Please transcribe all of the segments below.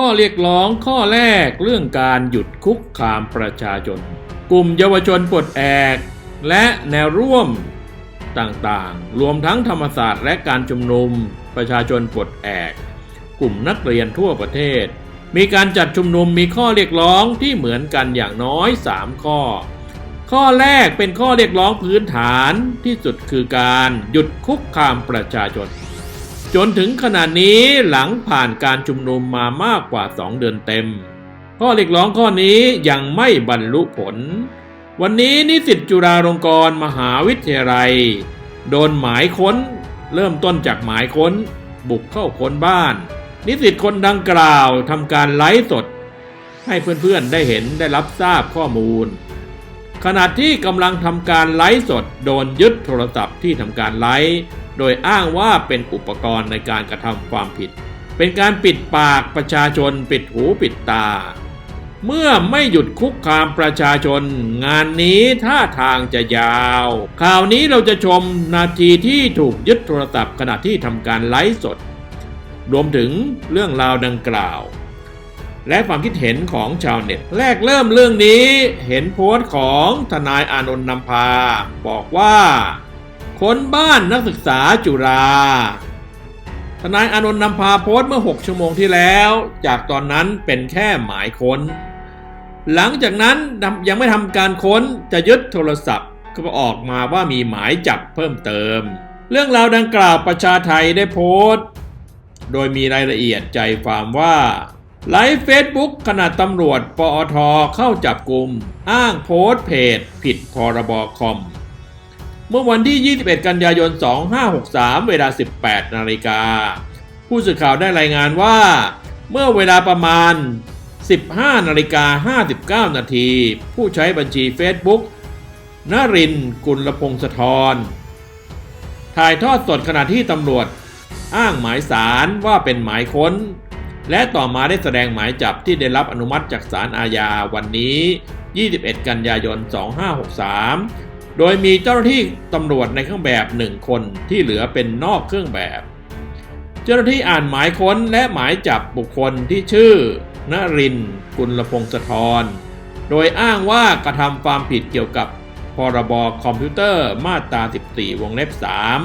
ข้อเรียกร้องข้อแรกเรื่องการหยุดคุกคามประชาชน กลุ่มเยาวชนปลดแอก และแนวร่วมต่างๆ รวมทั้งธรรมศาสตร์และการชุมนุม ประชาชนปลดแอก กลุ่มนักเรียนทั่วประเทศ มีการจัดชุมนุมมีข้อเรียกร้องที่เหมือนกันอย่างน้อย 3 ข้อ ข้อแรกเป็นข้อเรียกร้องพื้นฐานที่สุดคือการหยุดคุกคามประชาชน จนถึงขณะนี้หลังผ่านการชุมนุมมามากกว่า 2 เดือนเต็ม ข้อเรียกร้องข้อนี้ยังไม่บรรลุผล วันนี้นิสิตจุฬาลงกรณ์มหาวิทยาลัย โดนหมายค้น เริ่มต้นจากหมายค้น บุกเข้าค้นบ้าน นิสิตคนดังกล่าวทำการไลฟ์สด ให้เพื่อนๆได้เห็นได้รับทราบข้อมูล ขณะที่กำลังทำการไลฟ์สดโดนยึดโทรศัพท์ที่ทำการไลฟ์ โดยอ้างว่าเป็นอุปกรณ์ในการกระทำความผิด เป็นการปิดปากประชาชนปิดหูปิดตา เมื่อไม่หยุดคุกคามประชาชน งานนี้ท่าทางจะยาวข่าวนี้เราจะชมนาทีที่ถูกยึดโทรศัพท์ขณะที่ทำการไลฟ์สด รวมถึงเรื่องราวดังกล่าว และความคิดเห็นของชาวเน็ต แรกเริ่มเรื่องนี้ เห็นโพสต์ของทนายอานนท์นำพา บอกว่า คนบ้านนักศึกษาจุฬาทนายอานนท์นำพาโพสต์เมื่อ 6 ชั่วโมงที่แล้ว จากตอนนั้นเป็นแค่หมายค้น หลังจากนั้นยังไม่ทำการค้นจะยึดโทรศัพท์ก็ออกมาว่ามีหมายจับเพิ่มเติม เรื่องราวดังกล่าวประชาไทยได้โพสต์ โดยมีรายละเอียดใจความว่าไลฟ์เฟซบุ๊กขณะตำรวจปอทเข้าจับกลุ่ม อ้างโพสต์เพจ ผิดพรบคอม เมื่อวันที่ 21 กันยายน 2563 เวลา 18 นาฬิกา ผู้สื่อข่าวได้รายงานว่า เมื่อเวลาประมาณ 15 นาฬิกา 59 นาที ผู้ใช้บัญชี Facebook นรินทร์กุลพงศธรถ่ายทอดสดขณะที่ตำรวจ อ้างหมายสารว่าเป็นหมายค้น และต่อมาได้แสดงหมายจับที่ได้รับอนุมัติจากศาลอาญาวันนี้ 21 กันยายน 2563 โดยมีเจ้าหน้าที่ตำรวจในเครื่องแบบหนึ่งคนที่เหลือเป็นนอกเครื่องแบบ เจ้าหน้าที่อ่านหมายค้นและหมายจับบุคคลที่ชื่อนรินกุลพงศธรโดยอ้างว่ากระทำความผิดเกี่ยวกับพรบคอมพิวเตอร์มาตรา 14 วงเล็บ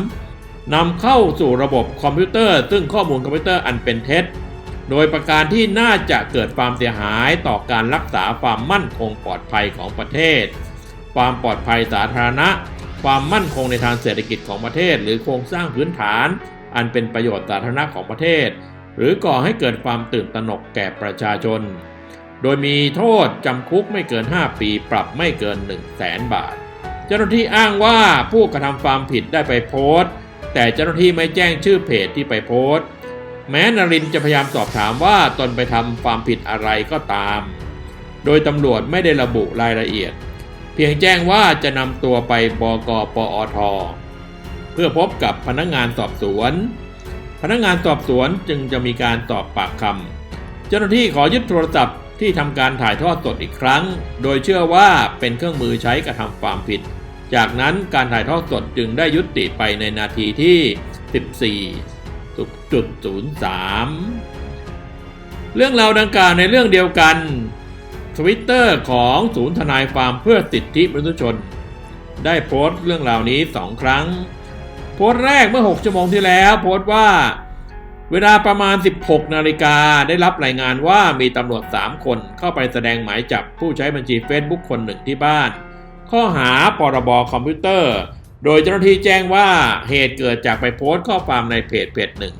3 นำเข้าสู่ระบบคอมพิวเตอร์ ซึ่งข้อมูลคอมพิวเตอร์อันเป็นเท็จ โดยประการที่น่าจะเกิดความเสียหายต่อการรักษาความมั่นคงปลอดภัยของประเทศ ความปลอดภัยสาธารณะ ความมั่นคงในทางเศรษฐกิจของประเทศ หรือโครงสร้างพื้นฐาน อันเป็นประโยชน์สาธารณะของประเทศ หรือก่อให้เกิดความตื่นตระหนกแก่ประชาชน โดยมีโทษจำคุกไม่เกิน 5 ปีปรับไม่เกิน 1 0 0 0 0แสนบาท เจ้าหน้าที่อ้างว่าผู้กระทำความผิดได้ไปโพสต์ แต่เจ้าหน้าที่ไม่แจ้งชื่อเพจที่ไปโพสต์ แม้นรินจะพยายามสอบถามว่าตนไปทำความผิดอะไรก็ตาม โดยตำรวจไม่ได้ระบุรายละเอียด เพียงแจ้งว่าจะนำตัวไปบกปอท เพื่อพบกับพนักงานสอบสวน พนักงานสอบสวนจึงจะมีการสอบปากคำเจ้าหน้าที่ขอยึดโทรศัพท์ที่ทำการถ่ายทอดสดอีกครั้ง โดยเชื่อว่าเป็นเครื่องมือใช้กระทำความผิด จากนั้นการถ่ายทอดสดจึงได้ยุติไปในนาทีที่ 14.03 เรื่องราวดังกล่าวในเรื่องเดียวกัน ทวิตเตอร์ของศูนย์ทนายความเพื่อสิทธิมนุษยชน ได้โพสต์เรื่องราวนี้สองครั้ง โพสต์แรกเมื่อ 6 ชั่วโมงที่แล้ว โพสต์ว่า เวลาประมาณ 16 นาฬิกาได้รับรายงานว่ามีตำรวจ 3 คนเข้าไปแสดงหมายจับผู้ใช้บัญชี Facebook คนหนึ่งที่บ้าน ข้อหาปรบคอมพิวเตอร์ โดยเจ้าหน้าที่แจ้งว่าเหตุเกิดจากไปโพสต์ข้อความในเพจเพจหนึ่ง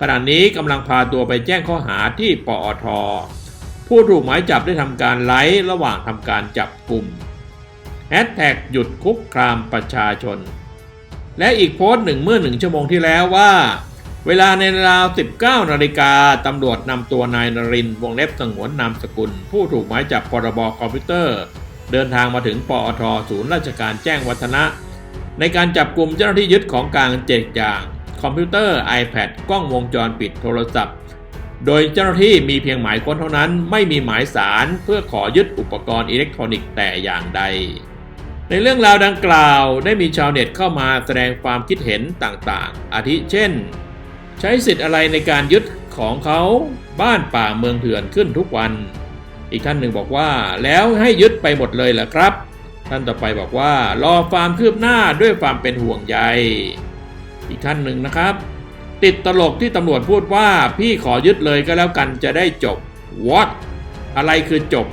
ขณะนี้กำลังพาตัวไปแจ้งข้อหาที่ปอท ผู้ถูกหมายจับได้ทำการไลฟ์ระหว่างทำการจับกลุ่มแฮชแท็กหยุดคุกคามประชาชน และอีกโพสต์หนึ่งเมื่อหนึ่งชั่วโมงที่แล้วว่า เวลาในราว 19 นาฬิกาตำรวจนำตัวนายนรินทร์วงเล็บสงวนนามสกุล ผู้ถูกหมายจับพรบคอมพิวเตอร์ เดินทางมาถึงปอทศูนย์ราชการแจ้งวัฒนะ ในการจับกลุ่มเจ้าหน้าที่ยึดของกลางเจ็ดอย่าง คอมพิวเตอร์ iPad กล้องวงจรปิดโทรศัพท์ โดยเจ้าหน้าที่มีเพียงหมายค้นเท่านั้นไม่มีหมายสารเพื่อขอยึดอุปกรณ์อิเล็กทรอนิกส์แต่อย่างใด ในเรื่องราวดังกล่าวได้มีชาวเน็ตเข้ามาแสดงความคิดเห็นต่างๆ อาทิเช่น ใช้สิทธิ์อะไรในการยึดของเขาบ้านป่าเมืองเถื่อนขึ้นทุกวัน อีกท่านหนึ่งบอกว่าแล้วให้ยึดไปหมดเลยเหรอครับ ท่านต่อไปบอกว่ารอความคืบหน้าด้วยความเป็นห่วงใย อีกท่านหนึ่งนะครับ ติดตลกที่ตำรวจพูดว่าพี่ขอยึดเลยก็แล้วกันจะได้จบ what อะไรคือจบ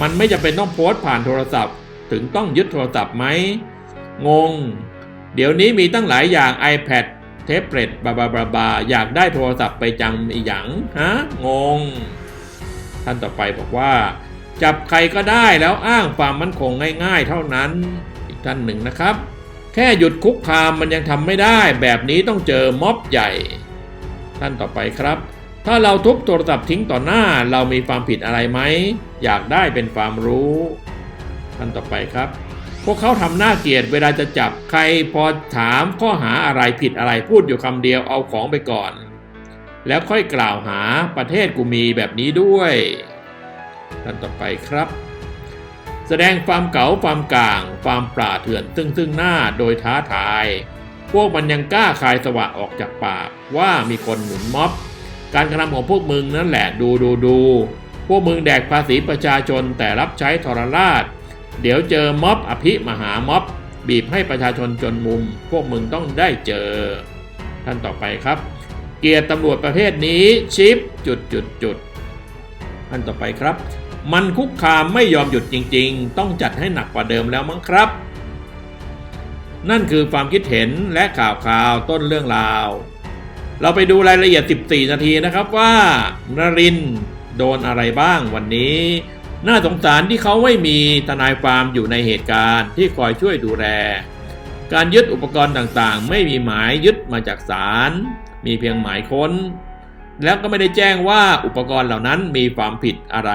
มันไม่จะเป็นต้องโพสต์ผ่านโทรศัพท์ ถึงต้องยึดโทรศัพท์ไหม งง เดี๋ยวนี้มีตั้งหลายอย่าง iPad เทปเล็ตบาบาบาบาอยากได้โทรศัพท์ไปจำอีหยังฮะงง ท่านต่อไปบอกว่า จับใครก็ได้แล้วอ้างความมั่นคงง่าย ๆ เท่านั้น อีกท่านหนึ่งนะครับ ค่หยุดคุกคามมันยังทำไม่ได้ แบบนี้ต้องเจอม็อบใหญ่ ท่านต่อไปครับ ถ้าเราทุบโทรศัพท์ทิ้งต่อหน้าเรามีความผิดอะไรไหม อยากได้เป็นความรู้ ท่านต่อไปครับ พวกเขาทำหน้าเกลียดเวลาจะจับใครพอถามข้อหาอะไรผิดอะไรพูดอยู่คำเดียวเอาของไปก่อน แล้วค่อยกล่าวหาประเทศกูมีแบบนี้ด้วย ท่านต่อไปครับ แสดงความเก๋าความกลาง ความปราเถื่อนซึ่งซึ่งหน้าโดยท้าทาย พวกมันยังกล้าคายสวะออกจากปากว่ามีคนหนุนม็อบ การกระทำของพวกมึงนั่นแหละดูดูดูพวกมึงแดกภาษีประชาชนแต่รับใช้ทรราช เดี๋ยวเจอม็อบอภิมหาม็อบ บีบให้ประชาชนจนมุม พวกมึงต้องได้เจอ ท่านต่อไปครับ เกียรติตำรวจประเภทนี้ชิปจุดจุดจุดท่านต่อไปครับ มันคุกคามไม่ยอมหยุดจริง ๆ ต้องจัดให้หนักกว่าเดิมแล้วมั้งครับ นั่นคือความคิดเห็นและข่าวข่าวต้นเรื่องราว เราไปดูรายละเอียด 14 นาทีนะครับว่านรินทร์โดนอะไรบ้างวันนี้ น่าสงสารที่เขาไม่มีทนายความอยู่ในเหตุการณ์ที่คอยช่วยดูแล การยึดอุปกรณ์ต่างๆ ไม่มีหมายยึดมาจากศาลมีเพียงหมายค้น แล้วก็ไม่ได้แจ้งว่าอุปกรณ์เหล่านั้นมีความผิดอะไร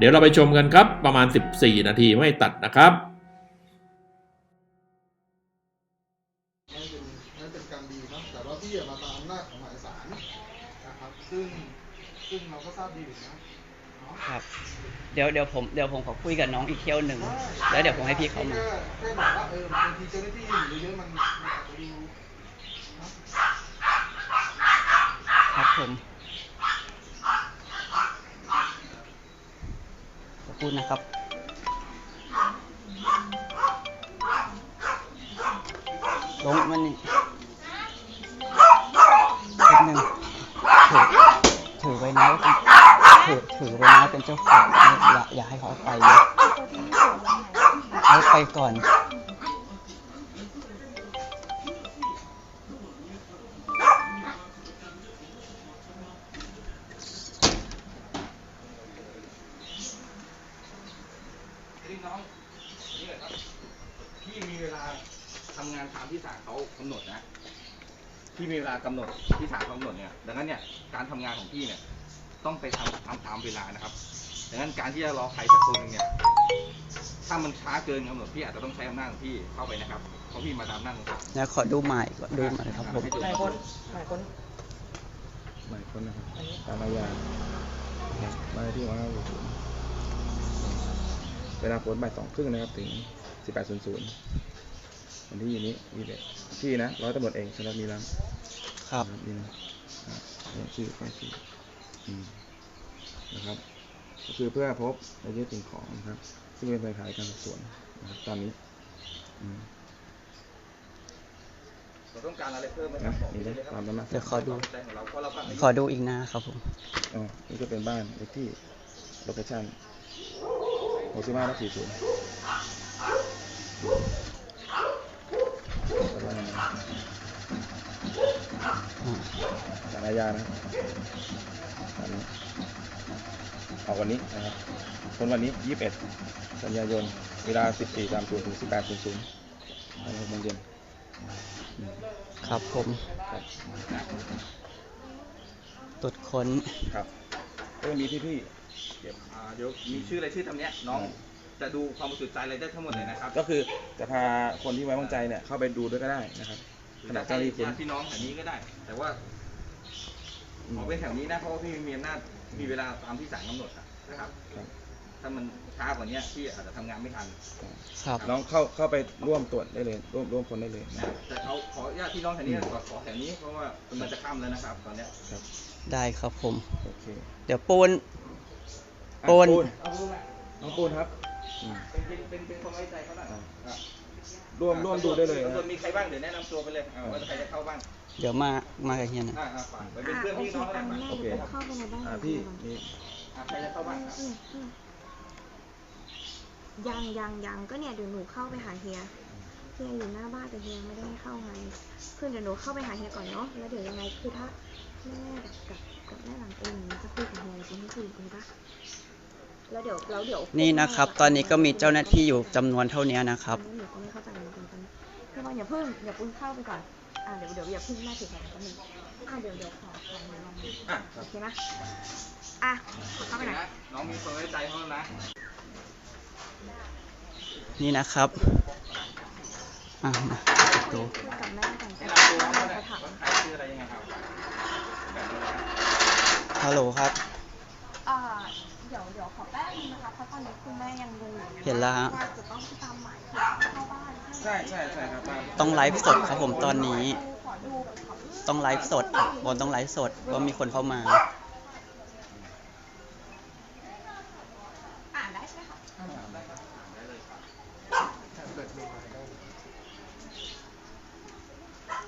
เดี๋ยวเราไปชมกันครับประมาณ 14 นาทีไม่ตัดนะครับนั่นเป็นการดีเนาะแต่ว่าพี่อะมาตามอำนาจของหมายสารนะครับซึ่งซึ่งเราก็ทราบดีอยู่นะเนาะครับ เดี๋ยวเดี๋ยวผมเดี๋ยวผมขอคุยกับน้องอีกเที่ยวหนึ่งแล้วเดี๋ยวผมให้พี่เขามาแค่แค่บอกว่าเออบางทีเจ้าหน้าที่อยู่เยอะๆมันมันอาจจะดูเนาะครับผมขอบคุณ นะครับ ลงมันนี่แป๊บหนึงถือถือไว้นะถือถือไว้นะเป็นเจ้าของอย่าอย่าให้เขาเอาไปนะเอาไปก่อน พี่มีเวลากำหนดที่ศาลเขากำหนดเนี่ยดังนั้นเนี่ยการทำงานของพี่เนี่ยต้องไปทำตามตามเวลานะครับ ดังนั้นการที่จะรอใครสักคนหนึงเนี่ยถ้ามันช้าเกินกำหนดพี่อาจจะต้องใช้อำนาจของพี่เข้าไปนะครับเพราะพี่มาตามอำนาจของศาลแล้วขอดูหมายก่อนดูหมายครับผมให้ดูหมายค้นหมายค้นหมายคนนะครับตามอาญามาที่ว่าเวลาผลบ่ายสองครึ่งนะครับถึงสิบแปดศูนย์ศูนย์ วันที่นี้ยี่สิบที่นะร้อยตำรวจเอกชนมีรังครับนี่นะอะเนี่ยชื่อไฟชื่ออืมนะครับ ก็คือเพื่อพบและยึดสิ่งของนะครับ ซึ่งเป็นไปขายการสอบสวนนะครับตอนนี้อืมเราต้องการอะไรเพิ่มไหมคนะรับบอกนี่พี่นะเลยคตารัมบนั้นนะเดี๋ยวขอดูใจของเราเพราะเราฟังขอดูอีกหน้าครับผมอ๋อนี่ก็เป็นบ้านเลขที่โลเคชั่นหกสิบห้าทับสี่ศูนย์ สารอาญานะครับสารนี้ออกวันนี้นะครับคนวันนี้ 21 กันยายน เวลา 14 3 0ถึง18 0 0ภายในหกโมงเย็นอืมครับผมครับตรวจค้นครับก็จะมีพี่พี่เดี๋ยวอ่าเดี๋ยวมีชื่ออะไรชื่อทำเนี้ยน้อง จะดูความบริสุทธิ์ใจอะไรได้ทั้งหมดเลยนะครับๆก็คือจะพาคนที่ไว้วางใจเนี่ยเข้าไปดูด้วยก็ได้นะครับขณะเจ้าหน้าที่คุณญาติพี่น้องแถวนี้ก็ได้ แต่ว่าขอเป็นแถวนี้นะเพราะว่าพี่มีอำนาจมีเวลาตามที่ศาลกำหนดอะนะครับ ครับ ถ้ามันช้ากว่านี้พี่อาจจะทำงานไม่ทัน ครับ น้องเข้าเข้าไปร่วมตรวจได้เลย ร่วมร่วมคนได้เลยนะ แต่เขาขออนุญาตพี่น้องแถวนี้ขอขอแถวนี้เพราะว่ามันจะค่ำแล้วนะครับ ตอนเนี้ยครับได้ครับผม โอเคเดี๋ยวปูน อะปูน เอารู้ไหมน้องปูนครับอืม เป็นเป็นเป็นเป็นคนไว้ใจเขาหน่อยอ่าอะร่วมร่วมดูได้เลยตำรนะวจมีใครบ้างเดี๋ยวแนะนำตัวไปเลยอะว่าใครจะเข้าบ้างเดี๋ยวมา มากับเฮียนะ อ่าอ่าฝากไปเป็นเพื่อนพี่น้องกันโอเคเข้าไปในบ้านอ่าพี่นี่อะใครจะเข้าบ้างครับ อืมอืมยังยังยังก็เนี่ยเดี๋ยวหนูเข้าไปหาเฮีย เฮียอยู่หน้าบ้านแต่เฮียไม่ได้ให้เข้าไงคือเดี๋ยวหนูเข้าไปหาเฮียก่อนเนาะ แล้วเดี๋ยวยังไงคือถ้าแม่กับกับกับแม่หลังเองหนูจะคุยกับเฮียจริงไม่คุยกันปะ แล้วเดี๋ยวแล้วเดี๋ยวนี่นะครับ ตอนนี้ก็มีเจ้าหน้าที่อยู่จำนวนเท่านี้นะครับอันนี้หนูก็ไม่เข้าใจเหมือนกันตอนนี้คือว่าอย่าเพิ่งอย่าเพิ่งเข้าไปก่อนอ่าเดี๋ยวเดี๋ยวอย่าเพิ่งแม่ถือแขนกันหนึ่งอ่าเดี๋ยวเดี๋ยวขอขอหนูลองดูอะโอเคนะอะขอเข้าไปหน่อย นะน้องมีคนไว้ใจเขาแล้วนะ นี่นะครับอะมาดู คุยกับแม่ก่อนให้จะเราดูว่าจะถามใครชื่ออะไรยังไงครับแบบนี้นะฮัลโหลครับอ่า เดี๋ยวเดี๋ยวขอแป๊บนึงนะคะเพราะตอนนี้คุณแม่ยังงงอยู่เห็นแล้วฮะ ว่าจะต้องตามหมายเข้าบ้านใช่ใช่ใช่ครับบ้านต้องไลฟ์สดครับผมตอนนี้ ขอดูขอดูต้องไลฟ์สดบอลต้องไลฟ์สดว่ามีคนเข้ามา อ่านได้ใช่ไหมคะ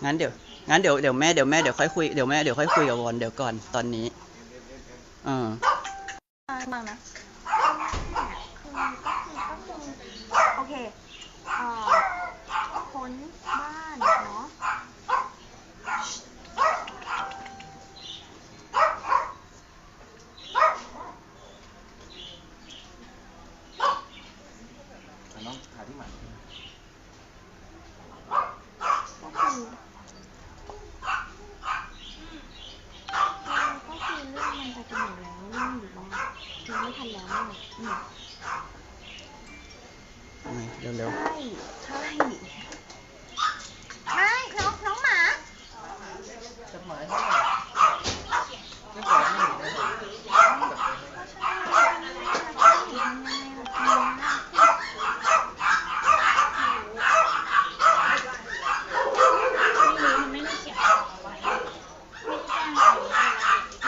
งั้นเดี๋ยว งั้นเดี๋ยวเดี๋ยวแม่เดี๋ยวแม่เดี๋ยวค่อยคุยเดี๋ยวแม่เดี๋ยวค่อยคุยกับวอนเดี๋ยวก่อนตอนนี้ เออ อ่านมานะคือก็คือก็คือโอเคเอ่อค้นบ้านเนาะ อะน้องถ่ายที่หมัน ก็คือก็คือเรื่องมันไปกันหมดแล้วเรื่องอยู่บ้าน ยังไม่ทันแล้วเนี่ยอืมเอาไงเร็วใช่ ใช่ไม่น้องน้องหมา จดหมายเท่าไหร่ไม่ปล่อยให้หนีได้หรอ ๆ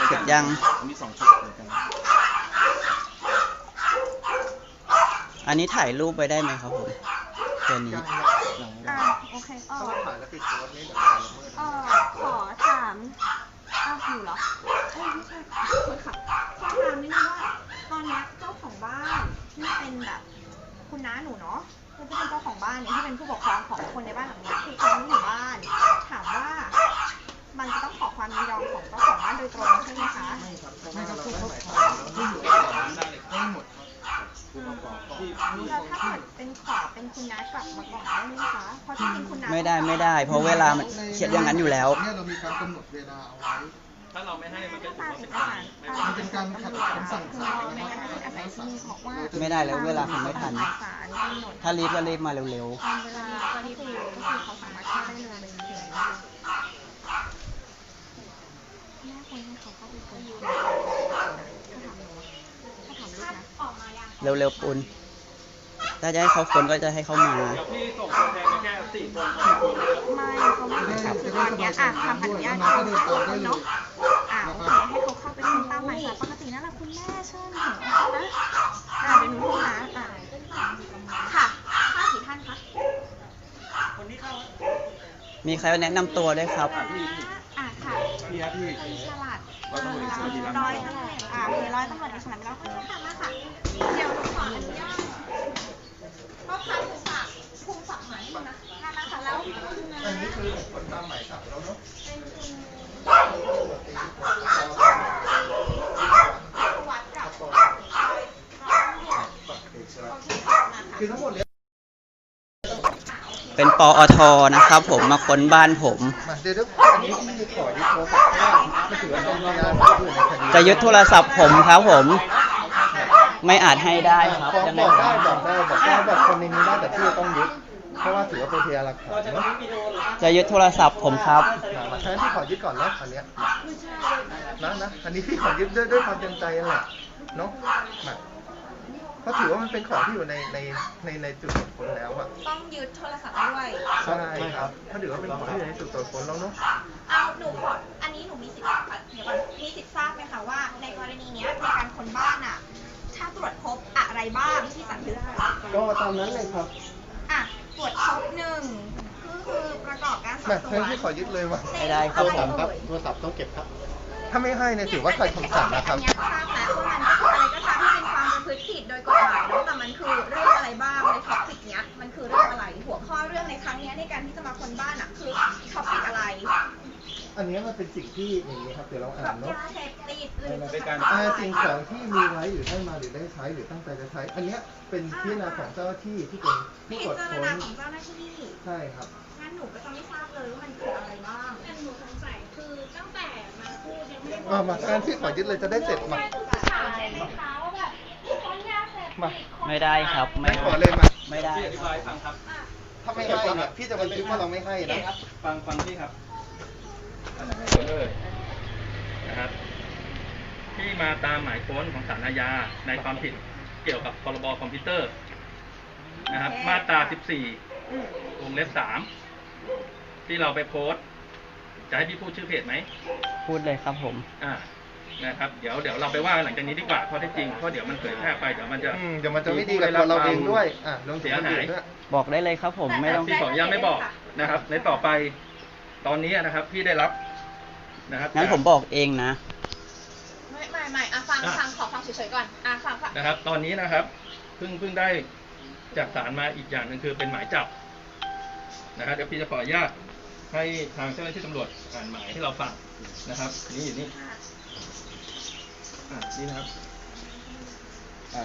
เก็บยัง มีสองชุดเหมือนกัน อันนี้ ถ่ายรูปไปได้ไหมครับผมตัวนี้ยังไม่อะได้โอเคเออถ้าถ่ายแล้วปิดโพสต์นี่เดี๋ยวมันจะละเมิดเออขอถามอ้าวอยู่เหรอเอ้ยไม่ใช่ขอโทษค่ะขอถามนิดนึงว่าตอนเนี้ยเจ้าของบ้านที่เป็นแบบคุณน้าหนูเนาะคือที่เป็นเจ้าของบ้านเนี่ยที่เป็นผู้ปกครองของคนในบ้านหลังเนี้ย เพราะที่จริงคุณน้าไม่ได้ไม่ได้ เพราะเวลามันเขียนอย่างนั้นอยู่แล้ว เนี่ยเรามีการกำหนดเวลาเอาไว้ ถ้าเราไม่ให้มันก็ตามถือเอว่าเป็นการกสารมันเป็นการขัดคำสั่งศาลในการอาศัยที่มีบอกว่าไม่ได้แล้วเวลาคุณไม่ทัน ศาลกำหนดถ้ารีบก็รีบมาเร็วตามเวลาก็ที่คือก็คือเขาสามารถเข้าได้เลยถึงแม่ควรให้เขาเข้าไปคุยถ้าถามหนูถ้าถามลูกนะออกมายังๆเร็วๆปุน ถ้าจะให้เขาคนก็จะให้เขามา เดี๋ยวพี่ส่งตัวแทนไปแค่สี่คนสี่คน ไม่เขาไม่ได้คือตอนเนี้ยอะทำอนุญาตให้เขาเข้าคนเนาะอะโอเคให้เขาเข้าไปทำตามหมายสารปกตินั่นแหละคุณแม่เชิญถึงนะอะเดี๋ยวหนูโทรหาอะค่ะค่ากี่ท่านคะมีใครแนะนำตัวด้วยครับ อะค่ะพี่ครับพี่ฉลาดร้อยตำรวจเอกสวัสดีครับร้อยตำรวจอะโอเคร้อยตำรวจเอกฉลาดไปแล้วค่ะมาค่ะ เดี๋ยวหนูขออนุญาตก็ พาภูมิศักดิ์ภูมิศักดิ์หมายมานะมานะคะแล้วอันนี้คือคนตามหมายสารแล้วเนาะเป็นคุณวัดกับร้อยตำรวจโอเคค่ะมาค่ะคือทั้งหมดเนี้ยเป็นปอทนะครับ ผมมาค้นบ้านผม มาเดี๋ยวเดี๋ยวอันนี้ที่ขอยึดโทรศัพท์ไม่ถือว่าเป็นพยานผู้ในคดีจะยึดโทรศัพท์ผมครับผม ไม่อาจให้ได้ครับฟ้องยังไงบอกคได้รับบอกได้บอกได้บอกคนในนี้ได้แต่พี่ต้องยึดเพราะว่าถือว่าเป็นพยานหลักฐานเนาะจะยึดโทรศัพท์ผมครับ มาแทนที่ขอยึดก่อนนะอันเนี้ยนะนะอันนี้พี่ขอยึดด้วยด้วยความเต็มใจนั่นแหละเนาะมาเพราะถือว่ามันเป็นของที่อยู่ในในในในจุดตรวจค้นแล้วอะต้องยึดโทรศัพท์ด้วยใช่ครับถ้าถือว่าเป็นของที่อยู่ในจุดตรวจค้นแล้วเนาะเอาหนูขออันนี้หนูมีสิทธิ์เดี๋ยวก่อนมีสิทธิ์ทราบไหมคะว่า ในกรณีเนี้ยในการค้นบ้านอะ ถ้าตรวจพบอะไรบ้างที่สันทึ กก็ตามนั้นเลยครับอะตรวจพบหนึ่งคือคือประกอบการสอแบบบสให้วนพี่ขอยึดเลยว่ะไม่ได้ครับผมอะไเอ่ยโทรศัพท์ต้องเก็บครับ ถ้าไม่ให้เนี่ยถือว่าขัดคำสั่งนะครับอันเนี้ยทราบแล้วว่ามันอะไรก็ตามที่เป็นความประพฤติผิดโดยกฎหมายแล้วแต่มันคือเรื่องอะไรบ้างในท็อปิกเนี้ยมันคือเรื่องอะไรหัวข้อเรื่องในครั้งเนี้ยในการที่จะมาค้นบ้านอะคือท็อปิกอะไร อันนี้มันเป็นสิ่งที่อย่างนี้ครับเดี๋ยวเราแบอ่านบเนาะ ยาเสพติดหรือเป็นการ อ่าสิ่งของที่มีไว้หรือได้มาหรือได้ใช้หรือตั้งใจจะใช้ อันเนี้ยเป็นพิจารณาของเจ้าหน้าที่ที่เป็นผู้พิตรวจจารค้ณานของเจ้าหน้าที่ใช่ครับ งั้นหนูก็จะไม่ทราบเลยว่ามันคืออะไรบ้าง แต่หนูสงสัยคือตั้งแต่มาพูดยังไม่ได้บมาอกมาการที่ขอยึดเลยจะได้เสร็จมาถามได้ไหมคะว่าแบบคนยาเสพมาติดไม่ได้ครับไม่ขอเลยมา ไม่ได้พี่อธิบายฟังครับถ้าไม่ให้เนี่ยพี่จะบันทึกว่าเราไม่ให้นะ ฟังฟังพี่ครับอั นไหนคนเลยนะครับ ที่มาตามหมายค้นของศาลอาญาในความผิดเกี่ยวกับพรบคอมพิวเตอร์นะครับโอเคมาตราอืม14 วงเล็บ 3 ที่เราไปโพสต์จะให้พี่พูดชื่อเพจไหม พูดเลยครับผม อ่า นะครับ เดี๋ยวเดี๋ยวเราไปว่ากันหลังจากนี้ดีกว่าข้อเท็จจริง เพราะเดี๋ยวมันเผยแพร่ไปเดี๋ยวมันจะอืมเดี๋ยวมันจะไม่ดีกับตัวเราเองด้วย อะลองถึงคนอื่นด้วยบอกได้เลยครับผม ไม่ต้อง พี่ขออนุญาตไม่บอกนะครับ ในต่อไป ตอนนี้นะครับพี่ได้รับนะครับงั้นผมบอกเองนะ ไม่ไม่ไม่อะฟังอะฟังขอฟังเฉยๆก่อนอะฟังฟังนะครับ ตอนนี้นะครับเพิ่งเพิ่งได้จากศาลมาอีกอย่างหนึ่งคือเป็นหมายจับนะครับเดี๋ยวพี่จะขออนุญาตให้ทางเจ้าหน้าที่ตำรวจอ่านหมายให้เราฟังนะครับ นี่นี่อ่านี่นะครับอ่า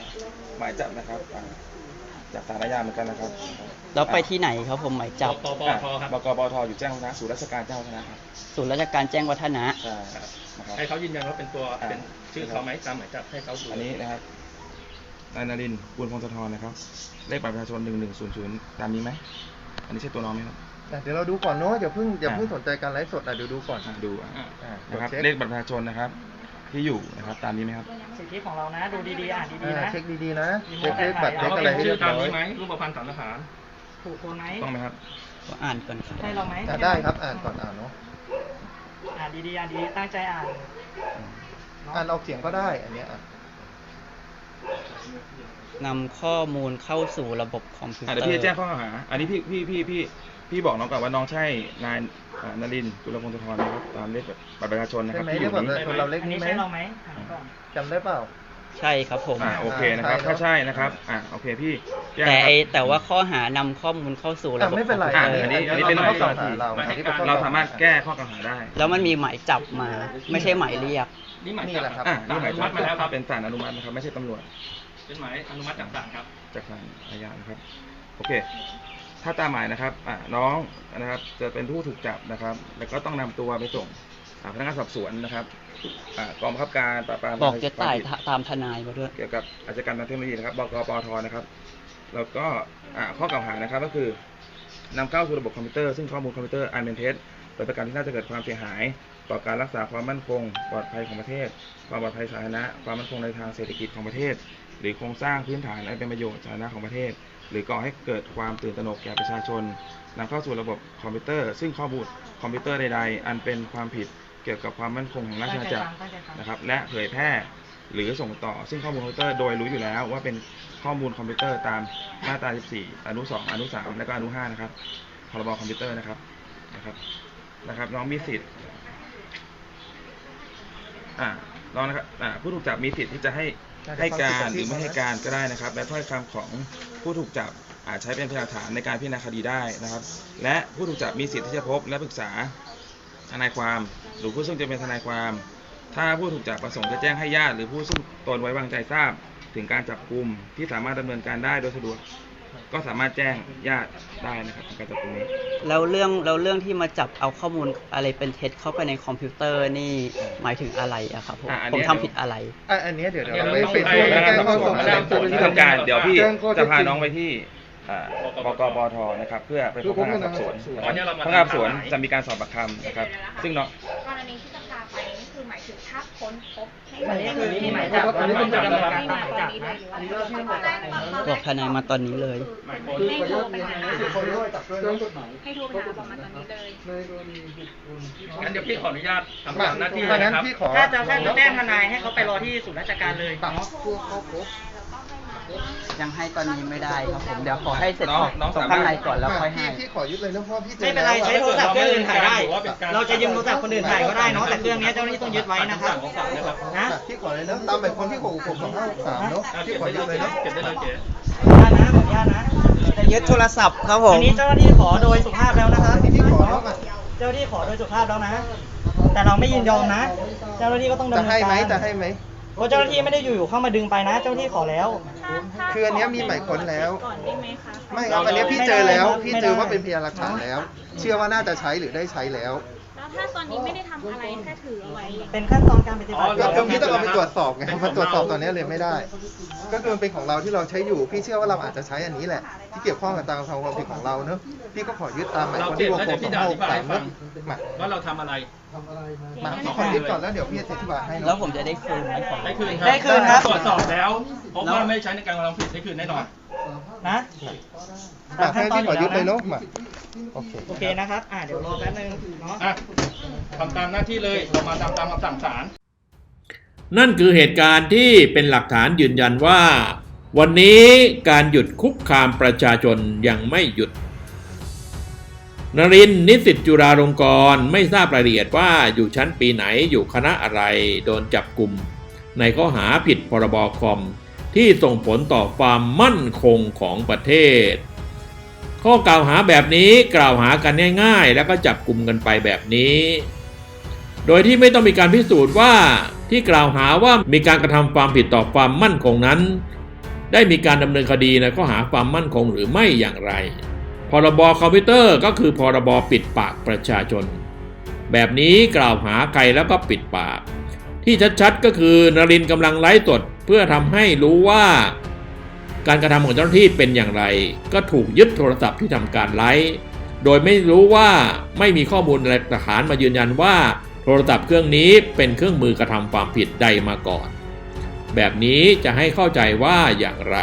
หมายจับนะครับอ่า จากศาลอาญาเหมือนกันนะครับแล้วไปที่ไหนครับผมหมายจับ ปปทครับบกบทอยู่แจ้งวัฒนะศูนย์ราชการแจ้งวัฒนะครับศูนย์ราชการแจ้งวัฒนะ ใช่ครับนะครับ ให้เขายืนยันว่าเป็นตัวอ่า เป็นชื่อเขาไหมตามหมายจับให้เขาดูอันนี้นะครับนายนารินทร์บุญพงศธรนะครับ เลขบัตรประชาชนหนึ่งหนึ่งศูนย์ศูนย์ตามนี้ไหม อันนี้ใช่ตัวน้องไหมครับ อะเดี๋ยวเราดูก่อนเนาะอย่าเพิ่งอย่าอะเพิ่งสนใจการไลฟ์สดอะเดี๋ยวดูก่อนอะดูอะอ่าอะนะครับ กดช็เลขบัตรประชาชนนะครับ ที่อยู่นะครับ ตามนี้ไหมครับสิทธิของเรานะ ดูดีๆ อ่านดีๆ อ่านะ เช็คดีๆนะมีเช็คเลขบัตรหมเช็ดคแล้วอะไรให้ชื่เรีอยบตามร้อยนี้ไหมรูปพรรณสันฐานถูกคนไหมต้องไหมครับก็อ่านก่อนครับใช่เราไหมอะได้ครับอ่านก่อนอ่านเนาะอ่านดีๆ อ่านดีๆ ตั้งใจอ่านอ่านออกเสียงก็ได้ อันเนี้ยอะนำข้อมูลเข้าสู่ระบบคอมพิวเตออะร์ เดี๋ยวพี่จะแจ้งข้อกล่าวหา อันนี้พี่พี่พี่พี่ พี่บอกน้องก่อนว่าน้องใช่นายอ่านารินทร์กุลพงศธรนะครับตามเลขบัตรประชาชนนะคใช่รับไหมที่อเรียกยู่ว่านี้คนเราเล็กอันนี่นี้ไหม ใช่เราไหมถามก่อน จำได้เปล่า ใช่ครับผม อ่าโอเคนะครับ อ่าถ้าใช่ใช่เนอะนะครับ อ่าโอเคพี่แจ้งแต่ครับไอแต่ว่าข้อหานำข้อมูลเข้าสู่ระบบอะไม่เป็นไร คอมพิวเตอร์อันนี้อันนี้เป็เป็นนข้ข้ออกล่าล่าววหาหาเราอันนี้เป็นข้อเราสามารถแก้ข้อกล่าวหาได้แล้วมันมีหมายจับมา ไม่ใช่หมายเรียก นี่หมายนี่จับแหละครับ อ่าตานี่มหหมามายยจัจับบมาแล้วครับ เป็นศาลอนุมัตินะครับ ไม่ใช่ตำรวจ เป็นหมายอนุมัติจากศาลครับ จากศาลอาญานะครับ โอเค ถ้าตามหมายนะครับอ่าน้องนะครับจะเป็นผู้ถูกจับนะครับ แล้วก็ต้องนำตัวไปส่งอ่าพนักงานสอบสวนนะครับอ่ากองบังคับการปราบปรามบอกจะตายความผิดตามทนายมาด้วยเกี่ยวกับอาชญากรรมทางเทคโนโลยีนะครับบกปอทนะครับ แล้วก็อ่าข้อกล่าวหานะครับก็คือนำเข้าสู่ระบบคอมพิวเตอร์ซึ่งข้อมูลคอมพิวเตอร์อันเป็นเท็จโดยประการที่น่าจะเกิดความเสียหาย ต่อการรักษาความมั่นคง ปลอดภัยของประเทศ ความปลอดภัยสาธารณะความมั่นคงในทางเศรษฐกิจของประเทศ หรือโครงสร้างพื้นฐานอันเป็นประโยชน์สาธารณะของประเทศ หรือก่อให้เกิดความตื่นตระหนกแก่ประชาชนนำเข้าสู่ระบบคอมพิวเตอร์ ซึ่งข้อมูลคอมพิวเตอร์ใด ๆ อันเป็นความผิดเกี่ยวกับความมั่นคงของราชอาณาจักรนะครับ และเผยแพร่หรือส่งต่อซึ่งข้อมูลคอมพิวเตอร์โดยรู้อยู่แล้วว่าเป็นข้อมูลคอมพิวเตอร์ตามมาตรา 14 อนุ 2 อนุ 3 และก็อนุ 5 นะครับ พรบคอมพิวเตอร์นะครับ นะครับ นะครับ น้องมีสิทธิ์ อ่า น้องนะครับ อ่า ผู้ถูกจับมีสิทธิ์ที่จะให้ ให้การหรือไม่ให้การก็ได้นะครับ และถ้อยคำของผู้ถูกจับอาจใช้เป็นพยานหลักฐานในการพิจารณาคดีได้นะครับ และผู้ถูกจับมีสิทธิ์ที่จะพบและปรึกษาทนายความ หรือผู้ซึ่งจะเป็นทนายความ ถ้าผู้ถูกจับประสงค์จะแจ้งให้ญาติหรือผู้ซึ่งตนไว้วางใจทราบ ถึงการจับกุมที่สามารถดำเนินการได้โดยสะดวก ก็สามารถแจ้งญาติได้นะครับในการจับกุมนี้ แล้วเรื่องแล้วเรื่องที่มาจับเอาข้อมูลอะไรเป็นเท็จเข้าไปในคอมพิวเตอร์นี่หมายถึงอะไรอะครับผมอะอันผเนี้มย ทำผิดอะไร อะอันเนี้ยเดี๋ยวเดี๋ยวเราอันไปนี้ไปเราช่วยต้องแจ้งข้อสงไปสัยที่ทำการเดี๋ยวพี่แจ้งข้อเท็จะจพาจริงน้องไปที่อ่าบกปทนะครับเพื่อไปพบพนักงานสอบสวนวันนี้เรามาพนักงานสอบสวนจะมีการสอบปากคำนะครับซึ่งน้องกรณีที่จะ ถึงถึงถ้าค้นพบให้วันนี้คือมีหมายจับอันนี้เป็นดำเนินการให้ตามมาหมายตอจันบนี้เลนะยหรือว่าเราจะแจ้งความตัวทนายมาตอนนี้เลยคือขออนุญาตเรียนนะคือคนด้วยจับด้วยนะกฎหมายให้โทรไปหาประมาณตอนนี้เลยในกรณีผิดคุณงั้นเดี๋ยวพี่ขออนุญาตทำตามหน้าที่ถ้างั้นนะครับพี่ขอถ้าจะถ้าจะแจ้งทนายให้เขาไปรอที่ศูนย์ราชการเลยตัดเนาะ ยังให้ตอนนี้ไม่ได้ครับผมเดี๋ยวขอให้เสร็จน้องน้องส่งสามารถข้างในก่อนแล้วค่อยให้ พี่พี่ขอยึดเลยนะเพราะพี่เจอไม่เป็นไรแล้วอะ ใช้โทรศัพท์เครื่องอื่นถ่ายได้ถือว่าเป็นการเราจะยืมโทรศัพท์คนอื่นถ่ายก็ได้เนาะแต่เครื่องนี้เจ้าหน้าที่ต้องยึดไว้นะครับนะพี่ขอเลยนะตามแบบคนที่หกหกสองห้าหกสามเนาะพี่ขอยึดเลยนะเก็บได้เลยเจ๊ขออนุญาตนะขออนุญาตนะจะยึดโทรศัพท์ครับผมอันนี้เจ้าหน้าที่ขอโดยสุภาพแล้วนะครับ พี่ขอแล้วอะเจ้าหน้าที่ขอโดยสุภาพแล้วนะ แต่เราไม่ยินยอมนะ เจ้าหน้าที่ก็ต้องดำจะเนินให้การไหมจะให้ไหม เพราะเจ้าหน้าที่ไม่ได้อยู่ๆเข้ามาดึงไปนะ เจ้าหน้าที่ขอแล้วคืออันเนี้ยมีหมายค้นแล้ว ก่อนได้ไหมคะ ไม่ครับอันเนี้ยพี่เจอแล้วไม่ได้พี่เจอว่าเป็นพยานหลักฐานแล้ว เชื่อว่าน่าจะใช้หรือได้ใช้แล้วแล้ว ถ้าตอนนี้ไม่ได้ทำอะไรแค่ถือเอาไว้ เป็นขั้นตอนการปฏิบัติ ก็ตรงนี้ต้องเอาไปตรวจสอบไงมาตรวจสอบตอนนี้เลยไม่ได้ ก็คือมันเป็นของเราที่เราใช้อยู่พี่เชื่อว่าเราอาจจะใช้อันนี้แหละ ที่เกี่ยวข้องกับตามความผิดของเราเนอะพี่ก็ขอยึดตามหมายเราคนเก็ที่บวงแล้วกลเดี๋ยมวสพี่องจะอห้าธิหบายกให้สามฟังมาว่าเราทำอะไรมาขอยึดก่อนแล้วเดี๋ยวพี่จะอธิบายให้เนอะแล้วผมจะได้คืนไหมของได้คืนได้คืนครับ ตรวจสอบแล้วพบว่าไม่ใช้ในการกระทำผิดได้คืนแน่นอนนะอะให้พี่ขอยึดเลยเนอะมา โอเคโอเคนะครับ อ่าเดี๋ยวรอแป๊บนึงเนาะ อะทำตามหน้าที่เลยเรามาตามตามคำสั่งศาลนั่นคือเหตุการณ์ที่เป็นหลักฐานยืนยันว่า วันนี้การหยุดคุกคามประชาชนยังไม่หยุด นรินทร์นิสิตจุฬาลงกรณ์ไม่ทราบรายละเอียดว่าอยู่ชั้นปีไหนอยู่คณะอะไรโดนจับกลุ่ม ในข้อหาผิดพรบคอม ที่ส่งผลต่อความมั่นคงของประเทศ ข้อกล่าวหาแบบนี้กล่าวหากันง่าย ๆ แล้วก็จับกลุ่มกันไปแบบนี้ โดยที่ไม่ต้องมีการพิสูจน์ว่าที่กล่าวหาว่ามีการกระทำความผิดต่อความมั่นคงนั้น ได้มีการดำเนินคดีในข้อหาความมั่นคงหรือไม่อย่างไร พรบคอมพิวเตอร์ก็คือพรบปิดปากประชาชน แบบนี้กล่าวหาใครแล้วก็ปิดปาก ที่ชัดๆก็คือนรินทร์กำลังไลฟ์สดเพื่อทำให้รู้ว่า การกระทำของเจ้าหน้าที่เป็นอย่างไร ก็ถูกยึดโทรศัพท์ที่ทำการไลฟ์โดยไม่รู้ว่าไม่มีข้อมูลหลักฐานมายืนยันว่าโทรศัพท์เครื่องนี้เป็นเครื่องมือกระทำความผิดใดมาก่อน แบบนี้จะให้เข้าใจว่าอย่างไร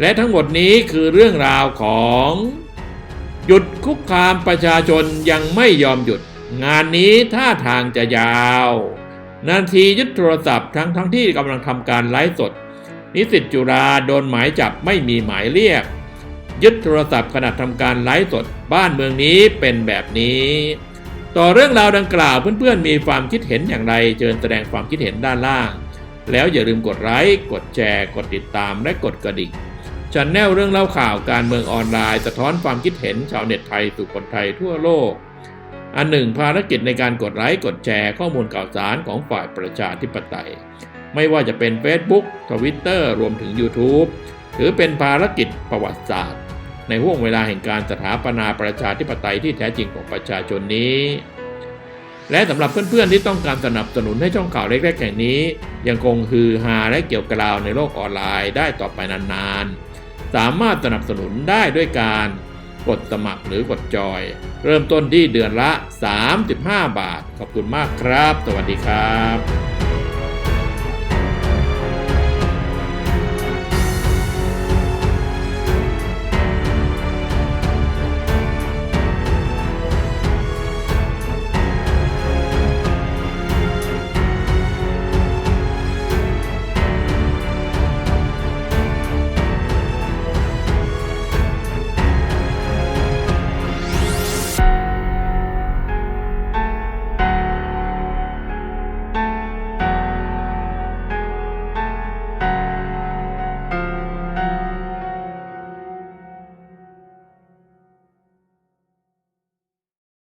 และทั้งหมดนี้คือเรื่องราวของหยุดคุกคามประชาชนยังไม่ยอมหยุด งานนี้ท่าทางจะยาว นาทียึดโทรศัพท์ทั้งทั้งที่กำลังทำการไลฟ์สด นิสิตจุฬาโดนหมายจับไม่มีหมายเรียก ยึดโทรศัพท์ขณะทำการไลฟ์สดบ้านเมืองนี้เป็นแบบนี้ ต่อเรื่องราวดังกล่าวเพื่อนๆมีความคิดเห็นอย่างไรเชิญแสดงความคิดเห็นด้านล่าง แล้วอย่าลืมกดไลค์กดแชร์ กดติดตามและกดกระดิ่งชันแนลเรื่องเล่าข่าวการเมืองออนไลน์สะท้อนความคิดเห็นชาวเน็ตไทยสู่คนไทยทั่วโลก อันหนึ่งภารกิจในการกดไลค์กดแชร์ข้อมูลข่าวสารของฝ่ายประชาธิปไตย ไม่ว่าจะเป็น Facebook Twitter รวมถึง YouTube ถือเป็นภารกิจประวัติศาสตร์ ในห่วงเวลาแห่งการสถาปนาประชาธิปไตยที่แท้จริงของประชาชนนี้ และสำหรับเพื่อนๆที่ต้องการสนับสนุนให้ช่องข่าวเล็กๆแห่งนี้ ยังคงฮือฮาและเกี่ยวกราวในโลกออนไลน์ได้ต่อไปนานๆ สามารถสนับสนุนได้ด้วยการกดสมัครหรือกดจอย เริ่มต้นที่เดือนละ 35 บาท ขอบคุณมากครับ สวัสดีครับ